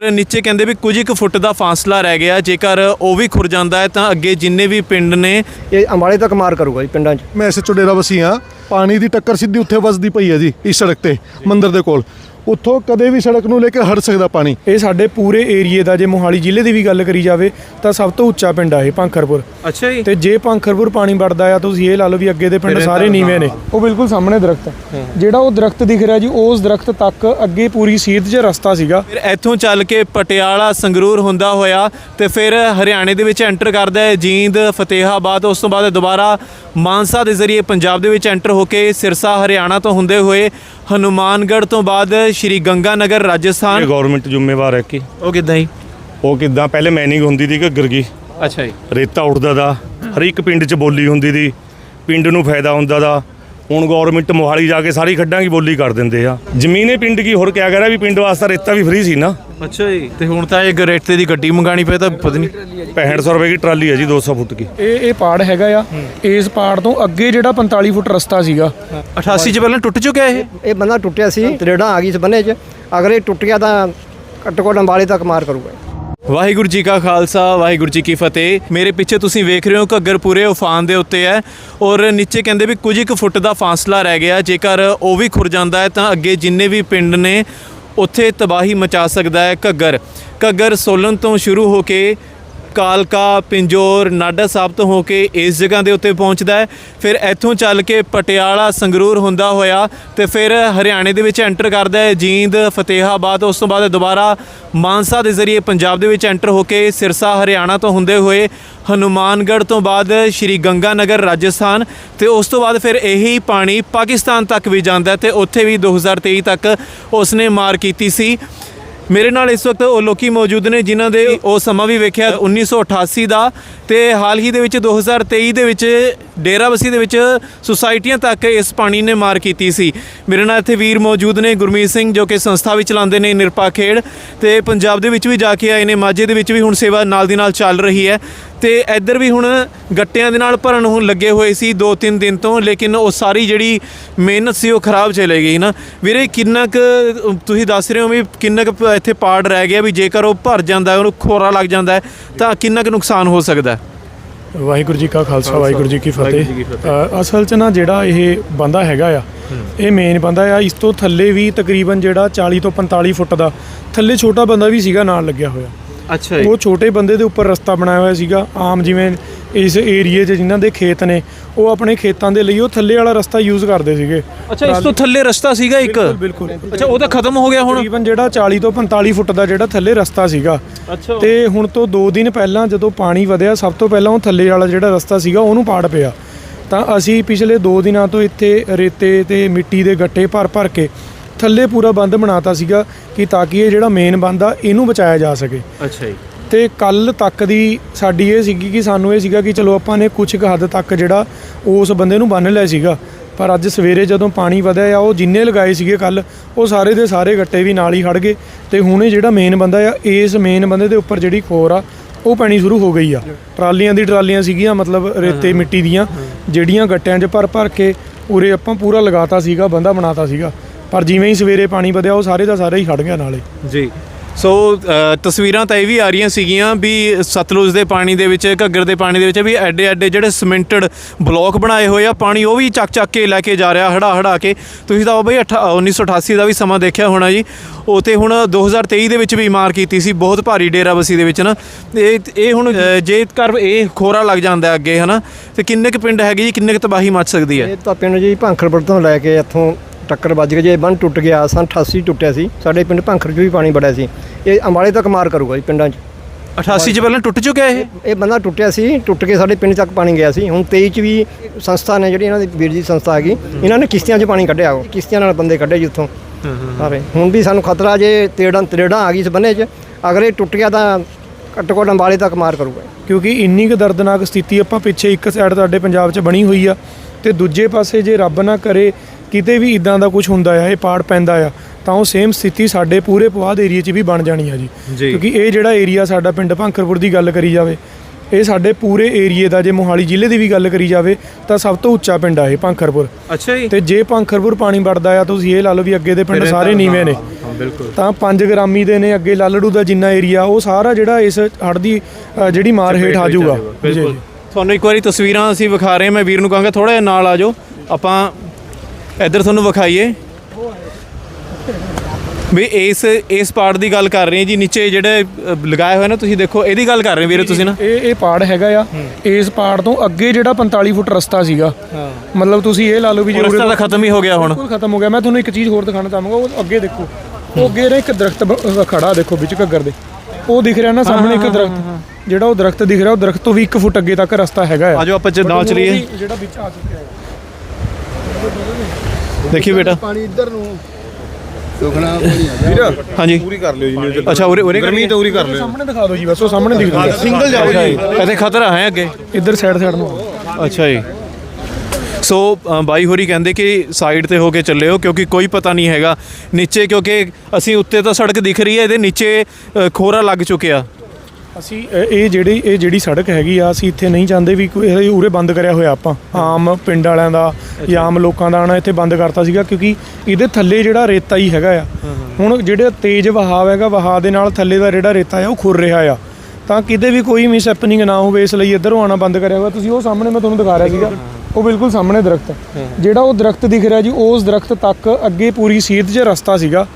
ਨੀਚੇ ਕਹਿੰਦੇ ਵੀ ਕੁਝ ਇੱਕ ਫੁੱਟ ਦਾ ਫਾਸਲਾ ਰਹਿ ਗਿਆ। ਜੇਕਰ ਉਹ ਵੀ ਖੁਰ ਜਾਂਦਾ ਹੈ ਤਾਂ ਅੱਗੇ ਜਿੰਨੇ ਵੀ ਪਿੰਡ ਨੇ ਇਹ ਅੰਬਾਲੇ ਤੱਕ ਮਾਰ ਕਰੂਗਾ ਜੀ ਪਿੰਡਾਂ 'ਚ। ਮੈਂ ਐਸਐਚਓ ਡੇਰਾ ਵਸੀ ਹਾਂ। ਪਾਣੀ ਦੀ ਟੱਕਰ ਸਿੱਧੀ ਉੱਥੇ ਵੱਜਦੀ ਪਈ ਹੈ ਜੀ ਇਸ ਸੜਕ ਤੇ ਮੰਦਿਰ ਦੇ ਕੋਲ। ਉੱਥੋਂ ਕਦੇ ਵੀ ਸੜਕ ਨੂੰ ਲੈ ਕੇ ਹਟ ਸਕਦਾ ਪਾਣੀ। ਇਹ ਸਾਡੇ ਪੂਰੇ ਏਰੀਏ ਦਾ ਜੇ ਮੋਹਾਲੀ ਜ਼ਿਲ੍ਹੇ ਦੀ ਵੀ ਗੱਲ ਕਰੀ ਜਾਵੇ ਤਾਂ ਸਭ ਤੋਂ ਉੱਚਾ ਪਿੰਡ ਆ ਇਹ ਪੰਖਰਪੁਰ ਅੱਛਾ ਜੀ। ਤੇ ਜੇ ਪੰਖਰਪੁਰ ਪਾਣੀ ਵੜਦਾ ਆ ਤੁਸੀਂ ਇਹ ਲਾ ਲਓ ਵੀ ਅੱਗੇ ਦੇ ਪਿੰਡ ਸਾਰੇ ਨੀਵੇਂ ਨੇ। ਉਹ ਬਿਲਕੁਲ ਸਾਹਮਣੇ ਦਰਖਤ। ਜਿਹੜਾ ਉਹ ਦਰਖਤ ਦਿਖ ਰਿਹਾ ਜੀ ਉਸ ਦਰਖਤ ਤੱਕ ਅੱਗੇ ਪੂਰੀ ਸੀਧ 'ਚ ਰਸਤਾ ਸੀਗਾ। ਫਿਰ ਇੱਥੋਂ ਚੱਲ ਕੇ ਪਟਿਆਲਾ ਸੰਗਰੂਰ ਹੁੰਦਾ ਹੋਇਆ ਤੇ ਫਿਰ ਹਰਿਆਣੇ ਦੇ ਵਿੱਚ ਐਂਟਰ ਕਰਦਾ ਹੈ ਜੀਂਦ ਫਤਿਹਾਬਾਦ ਉਸ ਤੋਂ ਬਾਅਦ ਦੁਬਾਰਾ ਮਾਨਸਾ ਦੇ ਜ਼ਰੀਏ ਪੰਜਾਬ ਦੇ ਵਿੱਚ ਐਂਟਰ ਹੋ ਕੇ ਸਿਰਸਾ ਹਰਿਆਣਾ ਤੋਂ ਹੁੰਦੇ ਹੋਏ ਹਨੂਮਾਨਗੜ੍ਹ ਤੋਂ ਬਾਅਦ ਸ਼੍ਰੀ ਗੰਗਾ ਨਗਰ ਇਹ ਰਾਜਸਥਾਨ ਗਵਰਨਮੈਂਟ ਜ਼ਿੰਮੇਵਾਰ ਹੈ ਕਿ ਉਹ ਕਿਦਾਂ ਹੀ ਉਹ ਕਿਦਾਂ? ਪਹਿਲੇ ਮੈਨਿੰਗ ਹੁੰਦੀ ਸੀ ਘੱਗਰ ਕੀ ਅੱਛਾ ਜੀ। ਰੇਤਾ ਉੱਠਦਾ ਦਾ ਹਰ ਇੱਕ ਪਿੰਡ 'ਚ ਬੋਲੀ ਹੁੰਦੀ ਦੀ ਪਿੰਡ ਨੂੰ ਫਾਇਦਾ ਹੁੰਦਾ ਦਾ। ਹੁਣ ਗਵਰਨਮੈਂਟ ਮੋਹਾਲੀ ਜਾ ਕੇ ਸਾਰੀ ਖੱਡਾਂ ਦੀ ਬੋਲੀ ਕਰ ਦਿੰਦੇ ਆ। ਜ਼ਮੀਨੇ ਪਿੰਡ ਕੀ ਹੋਰ ਕਿਆ ਕਰਿਆ ਵੀ ਪਿੰਡ ਵਾਸਤੇ ਰੇਤਾ ਵੀ ਫ੍ਰੀ ਸੀ ਨਾ। ਅੱਛਾ ਜੀ ਤੇ ਹੁਣ ਤਾਂ ਇਹ ਰੇਤੇ ਦੀ ਗੱਡੀ ਮੰਗਾਣੀ ਪਏ ਤਾਂ ਪਤਾ ਨਹੀਂ। 6500 ਰੁਪਏ ਦੀ ਟਰਾਲੀ ਹੈ ਜੀ 200 ਫੁੱਟ ਕੀ ਇਹ ਇਹ ਪਾੜ ਹੈਗਾ ਆ। ਇਸ ਪਾੜ ਤੋਂ ਅੱਗੇ ਜਿਹੜਾ 45 ਫੁੱਟ ਰਸਤਾ ਸੀਗਾ। 88 ਚ ਪਹਿਲਾਂ ਟੁੱਟ ਚੁੱਕਿਆ ਇਹ? ਇਹ ਬੰਦਾ ਟੁੱਟਿਆ ਸੀ ਤਰੇੜਾਂ ਆ ਗਈ ਇਸ ਬੰਨੇ 'ਚ। ਅਗਰ ਇਹ ਟੁੱਟ ਗਿਆ ਤਾਂ ਘੱਟੋ ਘੱਟ ਅੰਬਾਲੇ ਤੱਕ ਮਾਰ ਕਰੂਗਾ। ਵਾਹਿਗੁਰੂ ਜੀ ਕਾ ਖਾਲਸਾ, ਵਾਹਿਗੁਰੂ ਜੀ ਕੀ ਫਤਿਹ। ਮੇਰੇ ਪਿੱਛੇ ਤੁਸੀਂ ਵੇਖ ਰਹੇ ਹੋ ਘੱਗਰ ਪੂਰੇ ਉਫਾਨ ਦੇ ਉੱਤੇ ਹੈ ਔਰ ਨੀਚੇ ਕਹਿੰਦੇ ਵੀ ਕੁਝ ਇੱਕ ਫੁੱਟ ਦਾ ਫਾਸਲਾ ਰਹਿ ਗਿਆ। ਜੇਕਰ ਉਹ ਵੀ ਖੁਰ ਜਾਂਦਾ ਹੈ ਤਾਂ ਅੱਗੇ ਜਿੰਨੇ ਵੀ ਪਿੰਡ ਨੇ, ਉੱਥੇ ਤਬਾਹੀ ਮਚਾ ਸਕਦਾ ਹੈ ਘੱਗਰ। ਘੱਗਰ ਸੋਲਨ ਤੋਂ ਸ਼ੁਰੂ ਹੋ ਕੇ ਕਾਲਕਾ, ਪਿੰਜੋਰ, ਨਾਡਾ ਸਾਹਿਬ ਤੋਂ ਹੋ ਕੇ ਇਸ ਜਗ੍ਹਾ ਦੇ ਉੱਤੇ ਪਹੁੰਚਦਾ ਹੈ। ਫਿਰ ਇੱਥੋਂ ਚੱਲ ਕੇ ਪਟਿਆਲਾ, ਸੰਗਰੂਰ ਹੁੰਦਾ ਹੋਇਆ ਤੇ ਫਿਰ ਹਰਿਆਣੇ ਦੇ ਵਿੱਚ ਐਂਟਰ ਕਰਦਾ ਹੈ ਜੀਂਦ, ਫਤਿਹਾਬਾਦ, ਉਸ ਤੋਂ ਬਾਅਦ ਦੁਬਾਰਾ ਮਾਨਸਾ ਦੇ ਜ਼ਰੀਏ ਪੰਜਾਬ ਦੇ ਵਿੱਚ ਐਂਟਰ ਹੋ ਕੇ ਸਿਰਸਾ ਹਰਿਆਣਾ ਤੋਂ ਹੁੰਦੇ ਹੋਏ ਹਨੂਮਾਨਗੜ੍ਹ ਤੋਂ ਬਾਅਦ ਸ਼੍ਰੀ ਗੰਗਾ ਨਗਰ ਰਾਜਸਥਾਨ ਤੇ ਉਸ ਤੋਂ ਬਾਅਦ ਫਿਰ ਇਹੀ ਪਾਣੀ ਪਾਕਿਸਤਾਨ ਤੱਕ ਵੀ ਜਾਂਦਾ ਹੈ ਤੇ ਉੱਥੇ ਵੀ 2023 ਤੱਕ ਉਸਨੇ ਮਾਰ ਕੀਤੀ ਸੀ। ਮੇਰੇ ਨਾਲ ਇਸ ਵਕਤ ਉਹ ਲੋਕੀ ਮੌਜੂਦ ਨੇ ਜਿਨ੍ਹਾਂ ਦੇ ਉਹ ਸਮਾਂ ਵੀ ਵੇਖਿਆ 1988 ਦਾ ਤੇ ਹਾਲ ਹੀ ਦੇ ਵਿੱਚ 2023 ਦੇ ਵਿੱਚ ਡੇਰਾਬੱਸੀ ਦੇ ਵਿੱਚ ਸੁਸਾਇਟੀਆਂ ਤੱਕ ਇਸ ਪਾਣੀ ਨੇ ਮਾਰ ਕੀਤੀ ਸੀ। ਮੇਰੇ ਨਾਲ ਇੱਥੇ ਵੀਰ ਮੌਜੂਦ ਨੇ, ਗੁਰਮੀਤ ਸਿੰਘ ਜੋ ਕਿ ਸੰਸਥਾ ਵੀ ਚਲਾਉਂਦੇ ਨੇ ਨਿਰਪਾ ਖੇਡ ਤੇ ਪੰਜਾਬ ਦੇ ਵਿੱਚ ਵੀ ਜਾ ਕੇ ਆਏ ਨੇ, ਮਾਝੇ ਦੇ ਵਿੱਚ ਵੀ ਹੁਣ ਸੇਵਾ ਨਾਲ ਦੀ ਨਾਲ ਚੱਲ ਰਹੀ ਹੈ ਤੇ ਇੱਧਰ ਵੀ ਹੁਣ ਗੱਟਿਆਂ ਦੇ ਨਾਲ ਭਰਨ ਹੁਣ ਲੱਗੇ ਹੋਏ ਸੀ 2-3 ਦਿਨ ਤੋਂ, ਲੇਕਿਨ ਉਹ ਸਾਰੀ ਜਿਹੜੀ ਮਿਹਨਤ ਸੀ ਉਹ ਖਰਾਬ ਚਲੇ ਗਈ ਨਾ। ਵੀਰੇ, ਕਿੰਨਾ ਕੁ ਤੁਸੀਂ ਦੱਸ ਰਹੇ ਹੋ ਵੀ ਕਿੰਨਾ ਕੁ ਇੱਥੇ ਪਾੜ ਰਹਿ ਗਿਆ ਵੀ ਜੇਕਰ ਉਹ ਭਰ ਜਾਂਦਾ ਉਹਨੂੰ ਖੋਰਾ ਲੱਗ ਜਾਂਦਾ ਤਾਂ ਕਿੰਨਾ ਕੁ ਨੁਕਸਾਨ ਹੋ ਸਕਦਾ ਵਾਹਿਗੁਰੂ ਜੀ ਕਾ ਖਾਲਸਾ ਵਾਹਿਗੁਰੂ ਜੀ ਕੀ ਫਤਿਹ। ਅ, ਅਸਲ 'ਚ ਨਾ ਜਿਹੜਾ ਇਹ ਬੰਦਾ ਹੈਗਾ ਆ ਇਹ ਮੇਨ ਬੰਦਾ ਆ ਇਸ ਤੋਂ ਥੱਲੇ ਵੀ ਤਕਰੀਬਨ ਜਿਹੜਾ 40 ਤੋਂ 45 ਫੁੱਟ ਦਾ ਥੱਲੇ ਛੋਟਾ ਬੰਦਾ ਵੀ ਸੀਗਾ ਨਾਲ ਲੱਗਿਆ ਹੋਇਆ। ਅੱਛਾ ਉਹ ਛੋਟੇ ਬੰਦੇ ਦੇ ਉੱਪਰ ਰਸਤਾ ਬਣਾਇਆ ਹੋਇਆ ਸੀਗਾ। ਆਮ ਜਿਵੇਂ ਇਸ ਏਰੀਏ 'ਚ ਜਿਨ੍ਹਾਂ ਦੇ ਖੇਤ ਨੇ ਉਹ ਆਪਣੇ ਖੇਤਾਂ ਦੇ ਲਈ ਉਹ ਥੱਲੇ ਵਾਲਾ ਰਸਤਾ ਯੂਜ਼ ਕਰਦੇ ਸੀਗੇ। ਅੱਛਾ ਇਸ ਤੋਂ ਥੱਲੇ ਰਸਤਾ ਸੀਗਾ ਇੱਕ? ਬਿਲਕੁਲ ਅੱਛਾ ਉਹ ਤਾਂ ਖਤਮ ਹੋ ਗਿਆ ਹੁਣ? ਤਕਰੀਬਨ ਜਿਹੜਾ 40 ਤੋਂ 45 ਫੁੱਟ ਦਾ ਜਿਹੜਾ ਥੱਲੇ ਰਸਤਾ ਸੀਗਾ। ਅੱਛਾ। ਤੇ ਹੁਣ ਤੋਂ 2 ਦਿਨ ਪਹਿਲਾਂ ਜਦੋਂ ਪਾਣੀ ਵਧਿਆ ਸਭ ਤੋਂ ਪਹਿਲਾਂ ਉਹ ਥੱਲੇ ਵਾਲਾ ਜਿਹੜਾ ਰਸਤਾ ਸੀਗਾ ਉਹਨੂੰ ਪਾੜ ਪਿਆ। ਤਾਂ ਅਸੀਂ ਪਿਛਲੇ 2 ਦਿਨਾਂ ਤੋਂ ਇੱਥੇ ਰੇਤੇ ਤੇ ਮਿੱਟੀ ਦੇ ਗੱਟੇ ਭਰ ਭਰ ਕੇ ਥੱਲੇ ਪੂਰਾ ਬੰਦ ਬਣਾਤਾ ਸੀਗਾ ਕਿ ਤਾਂ ਕਿ ਇਹ ਜਿਹੜਾ ਮੇਨ ਬੰਦ ਆ ਇਹਨੂੰ ਬਚਾਇਆ ਜਾ ਸਕੇ। ਅੱਛਾ ਜੀ। ਤੇ ਕੱਲ ਤੱਕ ਦੀ ਸਾਡੀ ਇਹ ਸੀਗੀ ਕਿ ਸਾਨੂੰ ਇਹ ਸੀਗਾ ਕਿ ਚਲੋ ਆਪਾਂ ਨੇ ਕੁਝ ਕੁ ਹੱਦ ਤੱਕ ਜਿਹੜਾ ਉਸ ਬੰਦੇ ਨੂੰ ਬੰਨ ਲਿਆ ਸੀਗਾ। ਪਰ ਅੱਜ ਸਵੇਰੇ ਜਦੋਂ ਪਾਣੀ ਵਧਿਆ ਆ ਉਹ ਜਿੰਨੇ ਲਗਾਏ ਸੀਗੇ ਕੱਲ ਉਹ ਸਾਰੇ ਦੇ ਸਾਰੇ ਗੱਟੇ ਵੀ ਨਾਲ ਹੀ ਖੜ ਗਏ। ਤੇ ਹੁਣ ਇਹ ਜਿਹੜਾ ਮੇਨ ਬੰਦਾ ਆ ਇਸ ਮੇਨ ਬੰਦੇ ਦੇ ਉੱਪਰ ਜਿਹੜੀ ਖੋਰ ਆ ਉਹ ਪੈਣੀ ਸ਼ੁਰੂ ਹੋ ਗਈ ਆ। ਟਰਾਲੀਆਂ ਦੀ ਟਰਾਲੀਆਂ ਸੀਗੀਆਂ ਮਤਲਬ ਰੇਤੇ ਮਿੱਟੀ ਦੀਆਂ ਜਿਹੜੀਆਂ ਗੱਟਿਆਂ 'ਚ ਭਰ ਭਰ ਕੇ ਉਰੇ ਆਪਾਂ ਪੂਰਾ ਲਗਾਤਾ ਸੀਗਾ ਬੰਦਾ ਬਣਾਤਾ ਸੀਗਾ। ਪਰ ਜਿਵੇਂ ਹੀ ਸਵੇਰੇ ਪਾਣੀ ਵਧਿਆ ਉਹ ਸਾਰੇ ਦਾ ਸਾਰੇ ਹੀ ਖੜ ਗਿਆ ਨਾਲੇ। ਜੀ। ਸੋ ਤਸਵੀਰਾਂ ਤਾਂ ਇਹ ਵੀ ਆ ਰਹੀਆਂ ਸੀਗੀਆਂ ਵੀ ਸਤਲੁਜ ਦੇ ਪਾਣੀ ਦੇ ਵਿੱਚ ਘੱਗਰ ਦੇ ਪਾਣੀ ਦੇ ਵਿੱਚ ਵੀ ਐਡੇ ਐਡੇ ਜਿਹੜੇ ਸਿਮੈਂਟਡ ਬਲੌਕ ਬਣਾਏ ਹੋਏ ਆ ਪਾਣੀ ਉਹ ਵੀ ਚੱਕ ਚੱਕ ਕੇ ਲੈ ਕੇ ਜਾ ਰਿਹਾ ਹੜਾ ਹੜਾ ਕੇ। ਤੁਸੀਂ ਤਾਂ ਉਹ ਬਈ ਅਠਾ- 1988 ਦਾ ਵੀ ਸਮਾਂ ਦੇਖਿਆ ਹੋਣਾ ਜੀ। ਉਹ ਤੇ ਹੁਣ 2023 ਦੇ ਵਿੱਚ ਵੀ ਮਾਰ ਕੀਤੀ ਸੀ ਬਹੁਤ ਭਾਰੀ ਡੇਰਾਬੱਸੀ ਦੇ ਵਿੱਚ ਨਾ। ਇਹ ਇਹ ਹੁਣ ਅ, ਜੇਕਰ ਇਹ ਖੋਰਾ ਲੱਗ ਜਾਂਦਾ ਹੈ ਅੱਗੇ ਹਨਾ ਤੇ ਕਿੰਨੇ ਕੁ ਪਿੰਡ ਹੈਗੇ ਜੀ ਕਿੰਨੇ ਕੁ ਤਬਾਹੀ ਮਚ ਸਕਦੀ ਹੈ? ਇਹ ਤਾਂ ਪਿੰਡ ਜੀ ਭਾਂਖੜਪੁਰ ਤੋਂ ਲੈ ਕੇ ਇੱਥੋਂ ਟੱਕਰ ਵੱਜ ਗਈ ਜੇ ਬੰਨ ਟੁੱਟ ਗਿਆ ਸਨ 88 ਟੁੱਟਿਆ ਸੀ। ਸਾਡੇ ਪਿੰਡ ਭਾਂਖੜ 'ਚ ਵੀ ਪਾਣੀ ਬੜਿਆ ਸੀ। ਇਹ ਅੰਬਾਲੇ ਤੱਕ ਮਾਰ ਕਰੂਗਾ ਜੀ ਪਿੰਡਾਂ 'ਚ। 88 ਚ ਪਹਿਲਾਂ ਟੁੱਟ ਚੁੱਕਿਆ ਇਹ? ਇਹ ਬੰਦਾ ਟੁੱਟਿਆ ਸੀ ਟੁੱਟ ਕੇ ਸਾਡੇ ਪਿੰਡ ਤੱਕ ਪਾਣੀ ਗਿਆ ਸੀ। ਹੁਣ 23 ਚ ਵੀ ਸੰਸਥਾ ਨੇ ਜਿਹੜੀ ਇਹਨਾਂ ਦੀ ਵੀਰ ਜੀ ਸੰਸਥਾ ਹੈਗੀ ਇਹਨਾਂ ਨੇ ਕਿਸ਼ਤੀਆਂ 'ਚ ਪਾਣੀ ਕੱਢਿਆ ਉਹ। ਕਿਸ਼ਤੀਆਂ ਨਾਲ ਬੰਦੇ ਕੱਢੇ ਜਿੱਥੋਂ ਸਾਰੇ ਹੁਣ ਵੀ ਸਾਨੂੰ ਖਤਰਾ ਜੇ ਤੇੜਾਂ ਤਰੇੜਾਂ ਆ ਗਈ ਇਸ ਬੰਨੇ 'ਚ ਅਗਰ ਇਹ ਟੁੱਟ ਗਿਆ ਤਾਂ ਘੱਟੋ ਘੱਟ ਅੰਬਾਲੇ ਤੱਕ ਮਾਰ ਕਰੂਗਾ। ਕਿਉਂਕਿ ਇੰਨੀ ਕੁ ਦਰਦਨਾਕ ਸਥਿਤੀ ਆਪਾਂ ਪਿੱਛੇ ਇੱਕ ਸਾਈਡ ਸਾਡੇ ਪੰਜਾਬ 'ਚ ਬਣੀ ਹੋਈ ਆ ਤੇ ਦੂਜੇ ਪਾਸੇ ਜੇ ਰੱਬ ਨਾ ਕਰੇ ਕਿਤੇ ਵੀ ਇਦਾਂ ਦਾ ਕੁਝ ਹੁੰਦਾ ਆ ਇਹ ਪਾੜ ਪੈਂਦਾ ਆ ਤਾਂ ਉਹ ਸੇਮ ਸਥਿਤੀ ਸਾਡੇ ਪੂਰੇ ਪੁਆਧ ਏਰੀਆ 'ਚ ਵੀ ਬਣ ਜਾਣੀ ਆ ਜੀ। ਕਿਉਂਕਿ ਇਹ ਜਿਹੜਾ ਏਰੀਆ ਸਾਡਾ ਪਿੰਡ ਭੰਖਰਪੁਰ ਦੀ ਗੱਲ ਕਰੀ ਜਾਵੇ ਇਹ ਸਾਡੇ ਪੂਰੇ ਏਰੀਏ ਦਾ ਜੇ ਮੋਹਾਲੀ ਜ਼ਿਲ੍ਹੇ ਦੀ ਵੀ ਗੱਲ ਕਰੀ ਜਾਵੇ ਤਾਂ ਸਭ ਤੋਂ ਉੱਚਾ ਪਿੰਡ ਆ ਇਹ ਭੰਖਰਪੁਰ। ਅੱਛਾ ਜੀ। ਤੇ ਜੇ ਭੰਖਰਪੁਰ ਪਾਣੀ ਵੜਦਾ ਆ ਤੁਸੀਂ ਇਹ ਲਾ ਲਓ ਵੀ ਅੱਗੇ ਦੇ ਪਿੰਡ ਸਾਰੇ ਨੀਵੇਂ ਨੇ। ਬਿਲਕੁਲ। ਤਾਂ 5 ਗ੍ਰਾਮੀ ਦੇ ਨੇ ਅੱਗੇ ਲਾਲੜੂ ਦਾ ਜਿੰਨਾ ਏਰੀਆ ਉਹ ਸਾਰਾ ਜਿਹੜਾ ਇਸ ਹੜ੍ਹ ਦੀ ਜਿਹੜੀ ਮਾਰ ਹੇਠ ਆ ਜਾਊਗਾ। ਬਿਲਕੁਲ। ਤੁਹਾਨੂੰ ਇੱਕ ਵਾਰੀ ਤਸਵੀਰਾਂ ਅਸੀਂ ਵਿਖਾ ਰਹੇ ਹਾਂ ਮੈਂ ਵੀਰ ਨੂੰ ਕਹਾਂਗਾ ਥੋੜਾ ਜਿਹਾ ਨਾਲ ਆ ਜਾਓ। ਆਪਾਂ ਇੱਧਰ ਤੁਹਾਨੂੰ ਵਿਖਾਈਏ। ਵੀ ਇਸ ਇਸ ਪਾਰਟ ਦੀ ਗੱਲ ਕਰ ਰਹੇ ਹਾਂ ਜੀ ਨੀਚੇ ਜਿਹੜੇ ਲਗਾਏ ਹੋਏ ਨਾ ਤੁਸੀਂ ਦੇਖੋ ਇਹਦੀ ਗੱਲ ਕਰ ਰਹੇ ਵੀਰੇ ਤੁਸੀਂ ਨਾ। ਇਹ ਇਹ ਪਾੜ ਹੈਗਾ ਆ। ਇਸ ਪਾੜ ਤੋਂ ਅੱਗੇ ਜਿਹੜਾ 45 ਫੁੱਟ ਰਸਤਾ ਸੀਗਾ। ਮਤਲਬ ਤੁਸੀਂ ਇਹ ਲਾ ਲਓ ਵੀ ਉਹ ਰਸਤਾ ਤਾਂ ਖਤਮ ਹੀ ਹੋ ਗਿਆ ਹੁਣ। ਬਿਲਕੁਲ ਖਤਮ ਹੋ ਗਿਆ। ਮੈਂ ਤੁਹਾਨੂੰ ਇੱਕ ਚੀਜ਼ ਹੋਰ ਦਿਖਾਣਾ ਚਾਹਾਂਗਾ ਉਹ ਅੱਗੇ ਦੇਖੋ। ਉਹ ਅੱਗੇ ਇੱਕ ਦਰਖਤ ਖੜਾ ਦੇਖੋ ਵਿੱਚ ਘੱਗਰ ਦੇ। ਉਹ ਦਿਖ ਰਿਹਾ ਨਾ ਸਾਹਮਣੇ ਇੱਕ ਦਰਖਤ। ਜਿਹੜਾ ਉਹ ਦਰਖਤ ਦਿਖ ਰਿਹਾ ਉਹ ਦਰਖਤ ਤੋਂ ਵੀ 1 ਫੁੱਟ ਅੱਗੇ ਤੱਕ ਰਸਤਾ ਹੈਗਾ ਆ। ਆਜੋ ਆਪਾਂ ਚ ਨਾਲ ਚਲੀਏ। ਜਿਹੜਾ ਵਿੱਚ ਆ ਚੁੱਕਿਆ ਹੈ। ਦੇਖੀ ਬੇਟਾ। ਪਾਣੀ ਇੱਧਰ ਨੂੰ। ਸੁਖਣਾ ਵੀਰ ਹਾਂਜੀ। ਪੂਰੀ ਕਰ ਲਿਓ ਜੀ ਨਿਊਜ਼ ਅੱਛਾ ਉਰੇ ਉਰੇ ਗਰਮੀ ਤਾਂ ਪੂਰੀ ਕਰ ਲਿਓ। ਸਾਹਮਣੇ ਦਿਖਾ ਦਿਓ ਜੀ ਬਸ ਉਹ ਸਾਹਮਣੇ ਦਿਖ ਸਿੰਗਲ ਜਾਓ ਜੀ। ਇੱਥੇ ਖਤਰਾ ਹੈ ਅੱਗੇ? ਇੱਧਰ ਸਾਈਡ ਸਾਈਡ ਨੂੰ। ਅੱਛਾ ਜੀ। ਸੋ ਬਾਈ ਹੋਰੀ ਕਹਿੰਦੇ ਕਿ ਸਾਈਡ ਤੇ ਹੋ ਕੇ ਚੱਲਿਓ ਕਿਉਂਕਿ ਕੋਈ ਪਤਾ ਨਹੀਂ ਹੈਗਾ। ਨੀਚੇ ਕਿਉਂਕਿ ਅਸੀਂ ਉੱਤੇ ਤਾਂ ਸੜਕ ਦਿਖ ਰਹੀ ਹੈ ਇਹਦੇ ਨੀਚੇ ਖੋਰਾ ਲੱਗ ਚੁੱਕਿਆ। ਅਸੀਂ ਇਹ ਜਿਹੜੀ ਇਹ ਜਿਹੜੀ ਸੜਕ ਹੈਗੀ ਆ ਅਸੀਂ ਇੱਥੇ ਨਹੀਂ ਚਾਹੁੰਦੇ ਵੀ ਕੋਈ ਇਹ ਉਰੇ ਬੰਦ ਕਰਿਆ ਹੋਇਆ ਆਪਾਂ। ਆਮ ਪਿੰਡ ਵਾਲਿਆਂ ਦਾ ਜਾਂ ਆਮ ਲੋਕਾਂ ਦਾ ਆਣਾ ਇੱਥੇ ਬੰਦ ਕਰਤਾ ਸੀਗਾ ਕਿਉਂਕਿ ਇਹਦੇ ਥੱਲੇ ਜਿਹੜਾ ਰੇਤਾ ਹੀ ਹੈਗਾ ਆ। ਹੁਣ ਜਿਹੜੇ ਤੇਜ਼ ਵਹਾਅ ਹੈਗਾ ਵਹਾਅ ਦੇ ਨਾਲ ਥੱਲੇ ਦਾ ਜਿਹੜਾ ਰੇਤਾ ਆ ਉਹ ਖੁਰ ਰਿਹਾ ਆ। ਤਾਂ ਕਿਤੇ ਵੀ ਕੋਈ ਮਿਸ ਹੈਪਨਿੰਗ ਨਾ ਹੋਵੇ ਇਸ ਲਈ ਇੱਧਰੋਂ ਆਣਾ ਬੰਦ ਕਰਿਆ ਹੋਇਆ। ਤੁਸੀਂ ਉਹ ਸਾਹਮਣੇ ਮੈਂ ਤੁਹਾਨੂੰ ਦਿਖਾ ਰਿਹਾ ਸੀਗਾ ਉਹ ਬਿਲਕੁਲ ਸਾਹਮਣੇ ਦਰਖਤ। ਜਿਹੜਾ ਉਹ ਦਰਖਤ ਦਿਖ ਰਿਹਾ ਜੀ ਉਸ ਦਰਖਤ ਤੱਕ ਅੱਗੇ ਪੂਰੀ ਸੀਧ 'ਚ ਰਸਤਾ ਸੀਗਾ।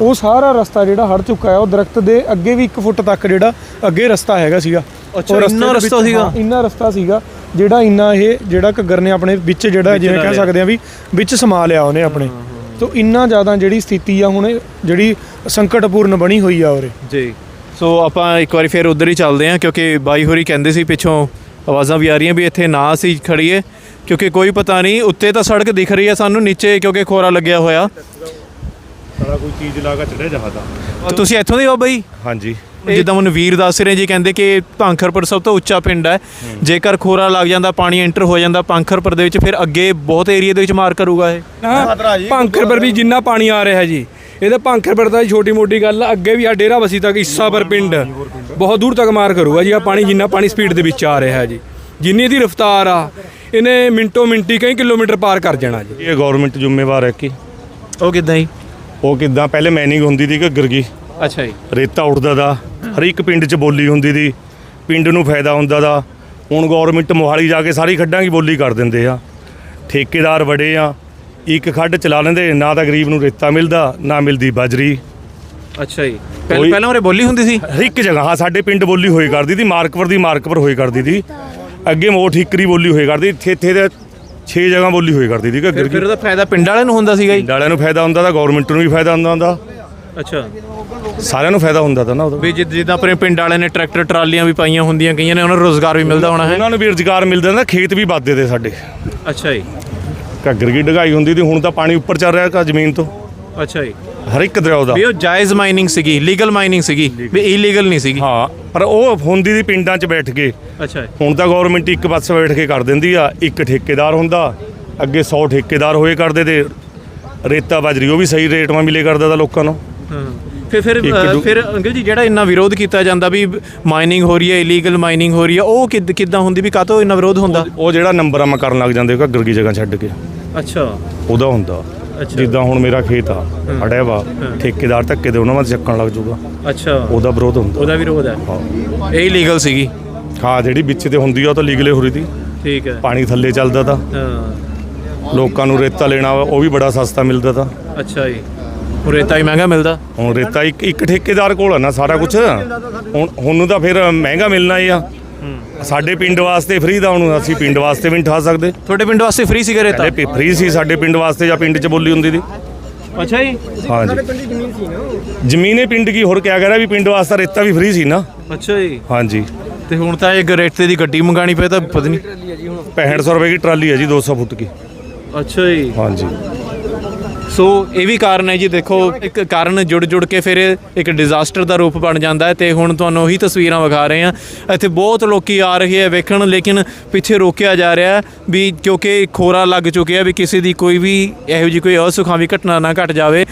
ਉਹ ਸਾਰਾ ਰਸਤਾ ਜਿਹੜਾ ਹੜ ਚੁੱਕਾ ਹੈ ਉਹ ਦਰਖਤ ਦੇ ਅੱਗੇ ਵੀ 1 ਫੁੱਟ ਤੱਕ ਜਿਹੜਾ ਅੱਗੇ ਰਸਤਾ ਹੈਗਾ ਸੀਗਾ। ਅੱਛਾ, ਇੰਨਾ ਰਸਤਾ ਸੀਗਾ? ਇੰਨਾ ਰਸਤਾ ਸੀਗਾ ਜਿਹੜਾ ਇੰਨਾ ਇਹ ਜਿਹੜਾ ਘੱਗਰ ਨੇ ਆਪਣੇ ਵਿੱਚ ਜਿਹੜਾ ਜਿਵੇਂ ਕਹਿ। ਸਕਦੇ ਆ ਵੀ ਵਿੱਚ ਸਮਾ ਲਿਆ ਉਹਨੇ ਆਪਣੇ। ਤੋਂ ਇੰਨਾ ਜ਼ਿਆਦਾ ਜਿਹੜੀ ਸਥਿਤੀ ਆ ਹੁਣ ਜਿਹੜੀ ਸੰਕਟਪੂਰਨ ਬਣੀ ਹੋਈ ਆ ਉਰੇ। ਜੀ। ਸੋ ਆਪਾਂ ਇੱਕ ਵਾਰੀ ਫਿਰ ਉਧਰ ਹੀ ਚੱਲਦੇ ਹਾਂ ਕਿਉਂਕਿ ਬਾਈ ਹੋਰੀ ਕਹਿੰਦੇ ਸੀ ਪਿੱਛੋਂ ਆਵਾਜ਼ਾਂ ਵੀ ਆ ਰਹੀਆਂ ਵੀ ਇੱਥੇ ਨਾ ਅਸੀਂ ਖੜੀਏ ਕਿਉਂਕਿ ਕੋਈ ਪਤਾ ਨਹੀਂ ਉੱਤੇ ਤਾਂ ਸੜਕ ਦਿਖ ਰਹੀ ਹੈ ਸਾਨੂੰ ਨੀਚੇ ਕਿਉਂਕਿ ਖੋਰਾ ਲੱਗਿਆ ਹੋਇਆ। ਸਾਰਾ ਕੋਈ ਚੀਜ਼ ਲਾ ਕੇ ਚੜਿਆ ਜਹਾਦਾ ਤੁਸੀਂ ਇੱਥੋਂ ਦੇ ਹੋ ਬਾਈ? ਹਾਂਜੀ। ਜਿੱਦਾਂ ਮੈਨੂੰ ਵੀਰ ਦੱਸ ਰਹੇ ਜੀ ਕਹਿੰਦੇ ਕਿ ਭਾਂਖਰਪੁਰ ਸਭ ਤੋਂ ਉੱਚਾ ਪਿੰਡ ਹੈ। ਜੇਕਰ ਖੋਰਾ ਲੱਗ ਜਾਂਦਾ ਪਾਣੀ ਐਂਟਰ ਹੋ ਜਾਂਦਾ ਭਾਂਖਰਪੁਰ ਦੇ ਵਿੱਚ ਫਿਰ ਅੱਗੇ ਬਹੁਤ ਏਰੀਆ ਦੇ ਵਿੱਚ ਮਾਰ ਕਰੂਗਾ ਇਹ। ਭਾਂਖਰ ਪਰ ਵੀ ਜਿੰਨਾ ਪਾਣੀ ਆ ਰਿਹਾ ਜੀ ਇਹਦਾ ਭਾਂਖਰ ਪਰ ਤਾਂ ਛੋਟੀ ਮੋਟੀ ਗੱਲ ਆ, ਅੱਗੇ ਵੀ ਆ ਡੇਰਾ ਬਸੀ ਤੱਕ ਹਿੱਸਾਪਰ ਪਿੰਡ। ਬਹੁਤ ਦੂਰ ਤੱਕ ਮਾਰ ਕਰੂਗਾ ਜੀ ਆ ਪਾਣੀ ਜਿੰਨਾ ਪਾਣੀ ਸਪੀਡ ਦੇ ਵਿੱਚ ਆ ਰਿਹਾ ਜੀ। ਜਿੰਨੀ ਇਹਦੀ ਰਫ਼ਤਾਰ ਆ ਇਹਨੇ ਮਿੰਟੋ ਮਿੰਟੀ ਕਈ ਕਿਲੋਮੀਟਰ ਪਾਰ ਕਰ ਜਾਣਾ ਜੀ। ਇਹ ਗਵਰਨਮੈਂਟ ਜ਼ਿੰਮੇਵਾਰ ਹੈ ਕਿ? ਉਹ ਕਿਦਾਂ ਹੀ ਉਹ ਕਿਦਾਂ ਪਹਿਲੇ ਮੈਨਿੰਗ ਹੁੰਦੀ ਸੀ ਘੱਗਰ ਕੀ। ਅੱਛਾ ਜੀ। ਰੇਤਾ ਉੱਡਦਾ ਦਾ ਹਰ ਇੱਕ ਪਿੰਡ 'ਚ ਬੋਲੀ ਹੁੰਦੀ ਦੀ ਪਿੰਡ ਨੂੰ ਫਾਇਦਾ ਹੁੰਦਾ ਦਾ। ਹੁਣ ਗਵਰਨਮੈਂਟ ਮੋਹਾਲੀ ਜਾ ਕੇ ਸਾਰੀ ਖੱਡਾਂ ਦੀ ਬੋਲੀ ਕਰ ਦਿੰਦੇ ਆ। ਠੇਕੇਦਾਰ ਬੜੇ ਆ। ਇੱਕ ਖੱਡ ਚਲਾ ਲੈਂਦੇ ਨਾ ਤਾਂ ਗਰੀਬ ਨੂੰ ਰੇਤਾ ਮਿਲਦਾ ਨਾ ਮਿਲਦੀ ਬਾਜਰੀ। ਅੱਛਾ ਜੀ। ਪਹਿਲਾਂ ਪਹਿਲਾਂ ਉਰੇ ਬੋਲੀ ਹੁੰਦੀ ਸੀ? ਹਰ ਇੱਕ ਜਗ੍ਹਾ ਹਾਂ ਸਾਡੇ ਪਿੰਡ ਬੋਲੀ ਹੋਈ ਕਰਦੀ ਸੀ ਮਾਰਕਪੁਰ ਦੀ ਮਾਰਕਪੁਰ ਹੋਈ ਕਰਦੀ ਸੀ। ਅੱਗੇ ਮੋਠ ਠਿਕਰੀ ਬੋਲੀ ਹੋਈ ਕਰਦੀ ਇੱਥੇ ਇੱਥੇ ਦੇ 6 ਜਗ੍ਹਾ ਬੋਲੀ ਹੋਈ ਕਰਦੀ ਸੀ ਫਿਰ ਫਿਰ ਉਹਦਾ ਫਾਇਦਾ ਪਿੰਡ ਵਾਲਿਆਂ ਨੂੰ ਹੁੰਦਾ ਸੀਗਾ ਜੀ? ਪਿੰਡ ਵਾਲਿਆਂ ਨੂੰ ਫਾਇਦਾ ਹੁੰਦਾ ਤਾਂ ਗਵਰਨਮੈਂਟ ਨੂੰ ਵੀ ਫਾਇਦਾ ਹੁੰਦਾ ਹੁੰਦਾ। ਅੱਛਾ। ਸਾਰਿਆਂ ਨੂੰ ਫਾਇਦਾ ਹੁੰਦਾ ਤਾਂ ਨਾ ਉਦੋਂ ਵੀ ਜਿੱਦ- ਜਿੱਦਾਂ ਆਪਣੇ ਪਿੰਡ ਵਾਲਿਆਂ ਨੇ ਟਰੈਕਟਰ ਟਰਾਲੀਆਂ ਵੀ ਪਾਈਆਂ ਹੁੰਦੀਆਂ ਕਈਆਂ ਨੇ ਉਹਨਾਂ ਨੂੰ ਰੋਜ਼ਗਾਰ ਵੀ ਮਿਲਦਾ ਹੋਣਾ ਹੈ। ਉਹਨਾਂ ਨੂੰ ਵੀ ਰੁਜ਼ਗਾਰ ਮਿਲਦਾ ਨਾ ਖੇਤ ਵੀ ਵੱਧਦੇ ਤੇ ਸਾਡੇ। ਅੱਛਾ ਜੀ। ਘੱਗਰ ਕੀ ਢਗਾਈ ਹੁੰਦੀ ਤੇ ਹੁਣ ਤਾਂ ਪਾਣੀ ਉੱਪਰ ਚੱਲ ਰਿਹਾ ਕਾ ਜ਼ਮੀਨ ਤੋਂ। ਅੱਛਾ ਜੀ। ਹਰ ਇੱਕ ਦਰਿਆ ਦਾ। ਵੀ ਉਹ ਜਾਇਜ਼ ਮਾਈਨਿੰਗ ਸੀਗੀ ਲੀਗਲ ਮਾਈਨਿੰਗ ਸੀਗੀ ਵੀ ਇਲੀਗਲ ਨਹੀਂ ਸੀਗੀ। ਹਾਂ ਪਰ ਉਹ ਹੁੰਦੀ ਦੀ ਪਿੰਡਾਂ 'ਚ ਬੈਠ ਕੇ। ਅੱਛਾ ਹੁਣ ਤਾਂ ਗਵਰਨਮੈਂਟ ਇੱਕ ਪਾਸੇ ਬੈਠ ਕੇ ਕਰ ਦਿੰਦੀ ਆ ਇੱਕ ਠੇਕੇਦਾਰ ਹੁੰਦਾ ਅੱਗੇ 100 ਠੇਕੇਦਾਰ ਹੋਏ ਕਰਦੇ ਤੇ ਰੇਤਾ ਬਾਜਰੀ ਉਹ ਵੀ ਸਹੀ ਰੇਟ 'ਮਾ ਮਿਲੇ ਕਰਦਾ ਤਾਂ ਲੋਕਾਂ ਨੂੰ। ਹਾਂ। ਫਿਰ ਫਿਰ ਦੂ- ਅੰਕਲ ਜੀ ਜਿਹੜਾ ਇੰਨਾ ਵਿਰੋਧ ਕੀਤਾ ਜਾਂਦਾ ਵੀ ਮਾਈਨਿੰਗ ਹੋ ਰਹੀ ਹੈ ਇਲੀਗਲ ਮਾਈਨਿੰਗ ਹੋ ਰਹੀ ਹੈ ਉਹ ਕਿੱਦ- ਕਿੱਦਾਂ ਹੁੰਦੀ ਵੀ ਕਾਹਤੋਂ ਇੰਨਾ ਵਿਰੋਧ ਹੁੰਦਾ? ਉਹ ਜਿਹੜਾ ਨੰਬਰ ਆਮਾ ਕਰਨ ਲੱਗ ਜਾਂਦੇ ਘੱਗਰ ਕੀ ਜਗ੍ਹਾ ਛੱਡ ਕੇ। ਅੱਛਾ। ਉਹਦਾ ਹੁੰਦਾ। ਜਿੱਦਾਂ ਹੁਣ ਮੇਰਾ ਖੇਤ ਆ ਅੜਿਆ ਵਾ ਠੇਕੇਦਾਰ ਧੱਕੇ ਦੇ ਉਹਨਾਂ ਵੱਲ ਚੱਕਣ ਲੱਗ ਜਾਊਗਾ। ਅੱਛਾ। ਉਹਦਾ ਵਿਰੋਧ ਹੁੰਦਾ। ਉਹਦਾ ਵਿਰੋਧ ਹੈ। ਇਹ ਇਲੀਗਲ ਸੀਗੀ। ਹਾਂ ਜਿਹੜੀ ਵਿੱਚ ਤੇ ਹੁੰਦੀ ਆ ਉਹ ਤਾਂ ਲੀਗਲੇ ਹੋ ਰਹੀ ਤੀ ਠੀਕ ਹੈ। ਪਾਣੀ ਥੱਲੇ ਚੱਲਦਾ ਤਾਂ। ਹਾਂ। ਲੋਕਾਂ ਨੂੰ ਰੇਤਾ ਲੈਣਾ ਵਾ ਉਹ ਵੀ ਬੜਾ ਸਸਤਾ ਮਿਲਦਾ ਤਾਂ। ਅੱਛਾ ਜੀ। ਉਹ ਰੇਤਾ ਹੀ ਮਹਿੰਗਾ ਮਿਲਦਾ। ਹੁਣ ਰੇਤਾ ਇੱਕ ਇੱਕ ਠੇਕੇਦਾਰ ਕੋਲ ਆ ਨਾ ਸਾਰਾ ਕੁਝ ਹੁਣ ਹੁਣ ਨੂੰ ਤਾਂ ਫਿਰ ਮਹਿੰਗਾ ਮਿਲਣਾ ਹੀ ਆ। ਸਾਡੇ ਪਿੰਡ ਵਾਸਤੇ ਫ੍ਰੀ ਦਾ ਹੁਣ ਅਸੀਂ ਪਿੰਡ ਵਾਸਤੇ ਵੀ ਨਹੀਂ ਠਾ ਸਕਦੇ। ਤੁਹਾਡੇ ਪਿੰਡ ਵਾਸਤੇ ਫ੍ਰੀ ਸੀਗਾ ਰੇਤਾ ਪਹਿਲੇ ਫ੍ਰੀ ਸੀ ਸਾਡੇ ਪਿੰਡ ਵਾਸਤੇ ਜਾਂ ਪਿੰਡ 'ਚ ਬੋਲੀ ਹੁੰਦੀ ਸੀ। ਅੱਛਾ ਜੀ। ਹਾਂ ਜੀ ਜ਼ਮੀਨੇ ਪਿੰਡ ਕੀ ਹੋਰ ਕਿਆ ਕਹਿ ਰਿਹਾ ਵੀ ਪਿੰਡ ਵਾਸਤੇ ਰੇਤਾ ਵੀ ਫ੍ਰੀ ਸੀ ਨਾ। ਅੱਛਾ ਜੀ। ਹਾਂਜੀ। ਤੇ ਹੁਣ ਤਾਂ ਇਹ ਰੇਤੇ ਦੀ ਗੱਡੀ ਮੰਗਾਣੀ ਪਏ ਤਾਂ ਪਤਾ ਨਹੀਂ। 6500 ਰੁਪਏ ਦੀ ਟਰਾਲੀ ਹੈ ਜੀ 200 ਫੁੱਟ ਕੀ। ਅੱਛਾ ਜੀ। ਹਾਂਜੀ। ਸੋ ਇਹ ਵੀ ਕਾਰਨ ਹੈ ਜੀ, ਦੇਖੋ, ਇੱਕ ਕਾਰਨ ਜੁੜ ਜੁੜ ਕੇ ਫਿਰ ਇੱਕ ਡਿਜ਼ਾਸਟਰ ਦਾ ਰੂਪ ਬਣ ਜਾਂਦਾ ਹੈ ਤੇ ਹੁਣ ਤੁਹਾਨੂੰ ਉਹੀ ਤਸਵੀਰਾਂ ਵਿਖਾ ਰਹੇ ਹਾਂ। ਇੱਥੇ ਬਹੁਤ ਲੋਕੀ ਆ ਰਹੇ ਹੈ ਵੇਖਣ, ਲੇਕਿਨ ਪਿੱਛੇ ਰੋਕਿਆ ਜਾ ਰਿਹਾ ਵੀ ਕਿਉਂਕਿ ਖੋਰਾ ਲੱਗ ਚੁੱਕਿਆ ਵੀ ਕਿਸੇ ਦੀ ਕੋਈ ਵੀ ਇਹੋ ਜਿਹੀ ਕੋਈ ਅਸੁਖਾਵੀ ਘਟਨਾ ਨਾ ਘਟ ਜਾਵੇ।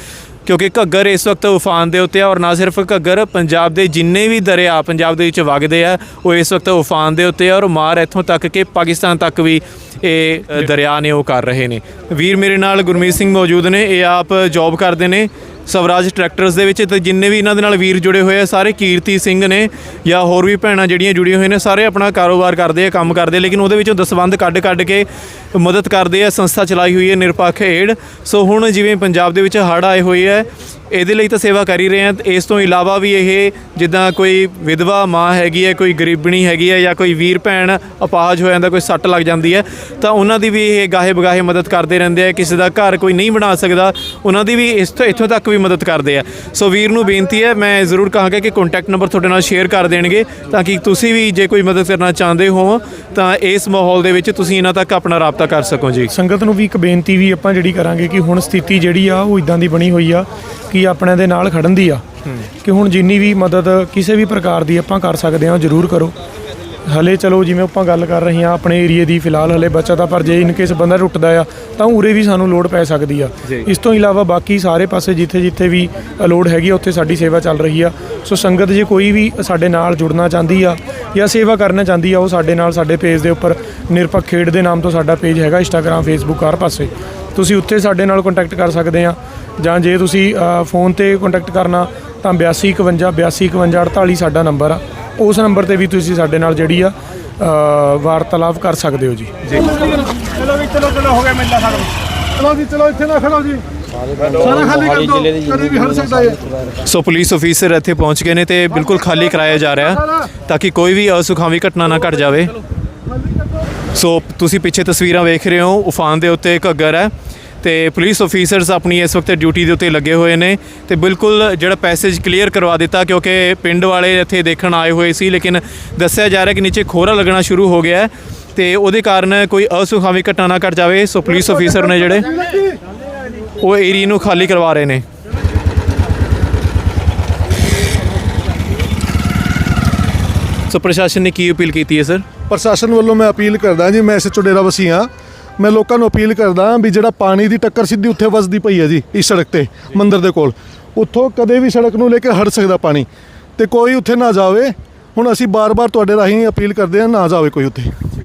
ਕਿਉਂਕਿ ਘੱਗਰ ਇਸ ਵਕਤ ਉਫਾਨ ਦੇ ਉੱਤੇ ਆ ਔਰ ਨਾ ਸਿਰਫ ਘੱਗਰ, ਪੰਜਾਬ ਦੇ ਜਿੰਨੇ ਵੀ ਦਰਿਆ, ਪੰਜਾਬ ਦੇ ਵਿੱਚ ਵਗਦੇ ਆ, ਉਹ ਇਸ ਵਕਤ ਉਫਾਨ ਦੇ ਉੱਤੇ ਆ ਔਰ ਮਾਰ ਇੱਥੋਂ ਤੱਕ ਕਿ ਪਾਕਿਸਤਾਨ ਤੱਕ ਵੀ ਇਹ ਦਰਿਆ ਨੇ ਉਹ ਕਰ ਰਹੇ ਨੇ। ਵੀਰ ਮੇਰੇ ਨਾਲ ਗੁਰਮੀਤ ਸਿੰਘ ਮੌਜੂਦ ਨੇ, ਇਹ ਆਪ ਜੌਬ ਕਰਦੇ ਨੇ। ਸਵਰਾਜ ਟਰੈਕਟਰਸ ਦੇ ਵਿੱਚ ਤੇ ਜਿੰਨੇ ਵੀ ਇਹਨਾਂ ਦੇ ਨਾਲ ਵੀਰ ਜੁੜੇ ਹੋਏ ਆ, ਸਾਰੇ ਕੀਰਤੀ ਸਿੰਘ ਨੇ ਜਾਂ ਹੋਰ ਵੀ ਭੈਣਾਂ ਜਿਹੜੀਆਂ ਜੁੜੀਆਂ ਹੋਈਆਂ ਨੇ, ਸਾਰੇ ਆਪਣਾ ਕਾਰੋਬਾਰ ਕਰਦੇ ਆ, ਕੰਮ ਕਰਦੇ ਲੇਕਿਨ ਉਹਦੇ ਵਿੱਚੋਂ ਦਸਵੰਧ ਕੱਢ ਕੱਢ ਕੇ ਮਦਦ ਕਰਦੇ ਆ, ਸੰਸਥਾ ਚਲਾਈ ਹੋਈ ਹੈ ਨਿਰਪੱਖ ਏਡ ਸੋ ਹੁਣ ਜਿਵੇਂ ਪੰਜਾਬ ਦੇ ਵਿੱਚ ਹੜ੍ਹ ਆਏ ਹੋਏ ਆ ਇਹਦੇ ਲਈ ਤਾਂ ਸੇਵਾ ਕਰ ਹੀ ਰਹੇ ਆ ਇਸ ਤੋਂ ਇਲਾਵਾ ਵੀ ਇਹ ਜਿੱਦਾਂ ਕੋਈ ਵਿਧਵਾ ਮਾਂ ਹੈਗੀ ਹੈ, ਕੋਈ ਗਰੀਬਣੀ ਹੈਗੀ ਹੈ ਜਾਂ ਕੋਈ ਵੀਰ ਭੈਣ ਅਪਾਹਜ ਹੋ ਜਾਂਦਾ, ਕੋਈ ਸੱਟ ਲੱਗ ਜਾਂਦੀ ਹੈ, ਤਾਂ ਉਹਨਾਂ ਦੀ ਵੀ ਇਹ ਗਾਹੇ ਬਗਾਹੇ ਮਦਦ ਕਰਦੇ ਰਹਿੰਦੇ ਆ। ਕਿਸੇ ਦਾ ਘਰ ਕੋਈ ਨਹੀਂ ਬਣਾ ਸਕਦਾ, ਉਹਨਾਂ ਦੀ ਵੀ ਇਸ ਤੋਂ ਇੱਥੋਂ ਤੱਕ ਵੀ ਮਦਦ ਕਰਦੇ ਆ। ਸੋ ਵੀਰ ਨੂੰ ਬੇਨਤੀ ਹੈ, ਮੈਂ ਜ਼ਰੂਰ ਕਹਾਂਗਾ ਕਿ ਕੰਟੈਕਟ ਨੰਬਰ ਤੁਹਾਡੇ ਨਾਲ ਸ਼ੇਅਰ ਕਰ ਦੇਣਗੇ, ਤਾਂ ਕਿ ਤੁਸੀਂ ਵੀ ਜੇ ਕੋਈ ਮਦਦ ਕਰਨਾ ਚਾਹੁੰਦੇ ਹੋ, ਤਾਂ ਇਸ ਮਾਹੌਲ ਦੇ ਵਿੱਚ ਤੁਸੀਂ ਇਹਨਾਂ ਤੱਕ ਆਪਣਾ ਰਾਬਤਾ ਕਰ ਸਕੋ ਜੀ। ਸੰਗਤ ਨੂੰ ਵੀ ਇੱਕ ਬੇਨਤੀ ਵੀ ਆਪਾਂ ਜਿਹੜੀ ਕਰਾਂਗੇ ਕਿ ਹੁਣ ਸਥਿਤੀ ਜਿਹੜੀ ਆ, ਉਹ ਇਦਾਂ ਦੀ ਬਣੀ ਹੋਈ ਆ ਕਿ ਆਪਣੇ ਦੇ ਨਾਲ ਖੜਨ ਦੀ ਆ? ਕਿ ਹੁਣ ਜਿੰਨੀ ਵੀ ਮਦਦ ਕਿਸੇ ਵੀ ਪ੍ਰਕਾਰ ਦੀ ਆਪਾਂ ਕਰ ਸਕਦੇ ਹਾਂ ਜ਼ਰੂਰ ਕਰੋ। ਹਲੇ ਚਲੋ ਜਿਵੇਂ ਆਪਾਂ ਗੱਲ ਕਰ ਰਹੇ ਹਾਂ ਆਪਣੇ ਏਰੀਏ ਦੀ ਫਿਲਹਾਲ ਹਲੇ ਬਚਤ ਆ ਪਰ ਜੇ ਇਨ ਕੇਸ ਬੰਦਾ ਟੁੱਟਦਾ ਆ ਤਾਂ ਉਰੇ ਵੀ ਸਾਨੂੰ ਲੋਡ ਪੈ ਸਕਦੀ ਆ। ਇਸ ਤੋਂ ਇਲਾਵਾ ਬਾਕੀ ਸਾਰੇ ਪਾਸੇ ਜਿੱਥੇ ਜਿੱਥੇ ਵੀ ਲੋਡ ਹੈਗੀ ਉੱਥੇ ਸਾਡੀ ਸੇਵਾ ਚੱਲ ਰਹੀ ਆ। ਸੋ ਸੰਗਤ ਜੇ ਕੋਈ ਵੀ ਸਾਡੇ ਨਾਲ ਜੁੜਨਾ ਚਾਹੁੰਦੀ ਆ ਜਾਂ ਸੇਵਾ ਕਰਨਾ ਚਾਹੁੰਦੀ ਆ ਉਹ ਸਾਡੇ ਨਾਲ ਸਾਡੇ ਪੇਜ ਦੇ ਉੱਪਰ ਨਿਰਪੱਖ ਖੇਡ ਦੇ ਨਾਮ ਤੋਂ ਸਾਡਾ ਪੇਜ ਹੈਗਾ ਇੰਸਟਾਗ੍ਰam ਫੇਸਬੁੱਕ ਹਰ ਪਾਸੇ। ਤੁਸੀਂ ਉੱਥੇ ਸਾਡੇ ਨਾਲ ਕੰਟੈਕਟ ਕਰ ਸਕਦੇ ਆ। ਜਾਂ ਜੇ ਤੁਸੀਂ ਫੋਨ ਤੇ ਕੰਟੈਕਟ ਕਰਨਾ ਤਾਂ 8251 8251 48 ਸਾਡਾ ਨੰਬਰ ਆ। ਉਸ ਨੰਬਰ ਤੇ ਵੀ ਤੁਸੀਂ ਸਾਡੇ ਨਾਲ ਜਿਹੜੀ ਆ ਵਾਰਤਾਲਾਪ ਕਰ ਸਕਦੇ ਹੋ ਜੀ। ਚਲੋ ਜੀ ਚਲੋ ਇੱਥੇ ਨਾ ਖੜੋ ਜੀ। ਸਾਰਾ ਖਾਲੀ ਕਰ ਦਿਓ ਕਦੇ ਵੀ ਹਟ ਸਕਦਾ ਹੈ ਸੋ ਪੁਲਿਸ ਅਫੀਸਰ ਇੱਥੇ ਪਹੁੰਚ ਗਏ ਨੇ ਤੇ ਬਿਲਕੁਲ ਖਾਲੀ ਕਰਾਇਆ ਜਾ ਰਿਹਾ ਹੈ ਤਾਂ ਕਿ ਕੋਈ ਵੀ ਅਸੁਖਾਵੀ ਘਟਨਾ ਨਾ ਘਟ ਜਾਵੇ। ਸੋ ਤੁਸੀਂ ਪਿੱਛੇ ਤਸਵੀਰਾਂ ਵੇਖ ਰਹੇ ਹੋ ਉਫਾਨ ਦੇ ਉੱਤੇ ਘੱਗਰ ਹੈ। ਤੇ ਪੁਲਿਸ ਅਫੀਸਰਸ ਆਪਣੀ ਇਸ ਵਕਤ ਡਿਊਟੀ ਦੇ ਉੱਤੇ ਲੱਗੇ ਹੋਏ ਨੇ ਤੇ ਬਿਲਕੁਲ ਜਿਹੜਾ ਪੈਸੇਜ ਕਲੀਅਰ ਕਰਵਾ ਦਿੱਤਾ ਕਿਉਂਕਿ ਪਿੰਡ ਵਾਲੇ ਇੱਥੇ ਦੇਖਣ ਆਏ ਹੋਏ ਸੀ, ਲੇਕਿਨ ਦੱਸਿਆ ਜਾ ਰਿਹਾ ਕਿ ਨੀਚੇ ਖੋਰਾ ਲੱਗਣਾ ਸ਼ੁਰੂ ਹੋ ਗਿਆ ਹੈ ਤੇ ਉਹਦੇ ਕਾਰਨ ਕੋਈ ਅਸੁਖਾਵੀ ਘਟਨਾ ਨਾ ਘਟ ਜਾਵੇ। ਸੋ ਪੁਲਿਸ ਅਫੀਸਰ ਨੇ ਜਿਹੜੇ ਉਹ ਏਰੀਆ ਨੂੰ ਖਾਲੀ ਕਰਵਾ ਰਹੇ ਨੇ। ਸੋ ਪ੍ਰਸ਼ਾਸਨ ਨੇ ਕੀ ਅਪੀਲ ਕੀਤੀ ਹੈ ਸਰ ਪ੍ਰਸ਼ਾਸਨ ਵੱਲੋਂ ਮੈਂ ਅਪੀਲ ਕਰਦਾ ਜੀ, ਮੈਂ ਐਸਐਚਓ ਡੇਰਾ ਵਸੀ ਹਾਂ। ਮੈਂ ਲੋਕਾਂ ਨੂੰ ਅਪੀਲ ਕਰਦਾ ਵੀ ਜਿਹੜਾ ਪਾਣੀ ਦੀ ਟੱਕਰ ਸਿੱਧੀ ਉੱਥੇ ਵਸਦੀ ਪਈ ਹੈ ਜੀ, ਇਸ ਸੜਕ ਤੇ, ਮੰਦਰ ਦੇ ਕੋਲ। ਉੱਥੋਂ ਕਦੇ ਵੀ ਸੜਕ ਨੂੰ ਲੈ ਕੇ ਹਟ ਸਕਦਾ ਪਾਣੀ ਤੇ ਕੋਈ ਉੱਥੇ ਨਾ ਜਾਵੇ। ਹੁਣ ਅਸੀਂ ਬਾਰ-ਬਾਰ ਤੁਹਾਡੇ ਰਾਹੀਂ ਅਪੀਲ ਕਰਦੇ ਹਾਂ, ਨਾ ਜਾਵੇ ਕੋਈ ਉੱਥੇ।